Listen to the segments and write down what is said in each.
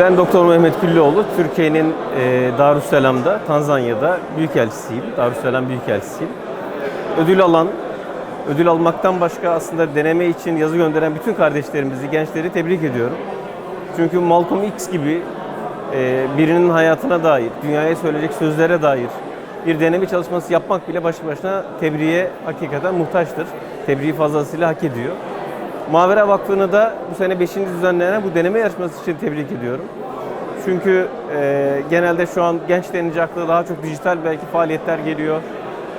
Ben Doktor Mehmet Güllüoğlu, Türkiye'nin e, Darüsselam'da, Tanzanya'da Büyükelçisiyim. Darüsselam Büyükelçisiyim. Ödül alan, ödül almaktan başka aslında deneme için yazı gönderen bütün kardeşlerimizi, gençleri tebrik ediyorum. Çünkü Malcolm X gibi e, birinin hayatına dair, dünyaya söyleyecek sözlere dair bir deneme çalışması yapmak bile başlı başına tebriğe hakikaten muhtaçtır. Tebriği fazlasıyla hak ediyor. Mavera Vakfı'nı da bu sene 5. düzenlenen bu deneme yarışması için tebrik ediyorum. Çünkü e, genelde şu an genç denince akla daha çok dijital belki faaliyetler geliyor.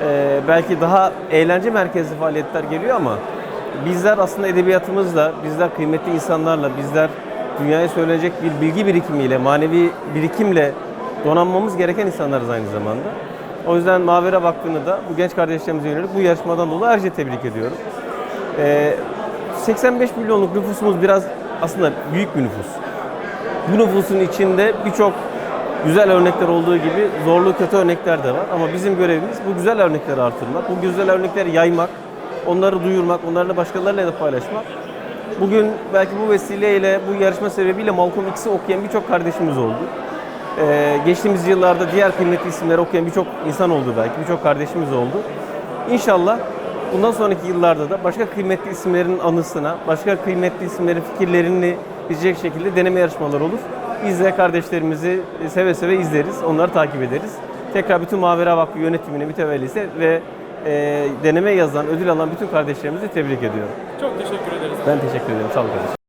E, belki daha eğlence merkezli faaliyetler geliyor ama bizler aslında edebiyatımızla, bizler kıymetli insanlarla, bizler dünyaya söylenecek bir bilgi birikimiyle, manevi birikimle donanmamız gereken insanlarız aynı zamanda. O yüzden Mavera Vakfı'nı da bu genç kardeşlerimize yönelik bu yarışmadan dolayı ayrıca tebrik ediyorum. E, 85 milyonluk nüfusumuz biraz aslında büyük bir nüfus. Bu nüfusun içinde birçok güzel örnekler olduğu gibi zorlu kötü örnekler de var. Ama bizim görevimiz bu güzel örnekleri artırmak, bu güzel örnekleri yaymak, onları duyurmak, onlarla başkalarıyla da paylaşmak. Bugün belki bu vesileyle, bu yarışma sebebiyle Malcolm X'i okuyan birçok kardeşimiz oldu. Ee, geçtiğimiz yıllarda diğer kıymetli isimleri okuyan birçok insan oldu belki, birçok kardeşimiz oldu. İnşallah bundan sonraki yıllarda da başka kıymetli isimlerin anısına, başka kıymetli isimlerin fikirlerini izleyecek şekilde deneme yarışmaları olur. Biz de kardeşlerimizi seve seve izleriz, onları takip ederiz. Tekrar bütün Mavera Vakfı yönetimine, mütevellisi ve e, deneme yazan, ödül alan bütün kardeşlerimizi tebrik ediyorum. Çok teşekkür ederiz. Ben teşekkür ederim. Sağ olun kardeşim.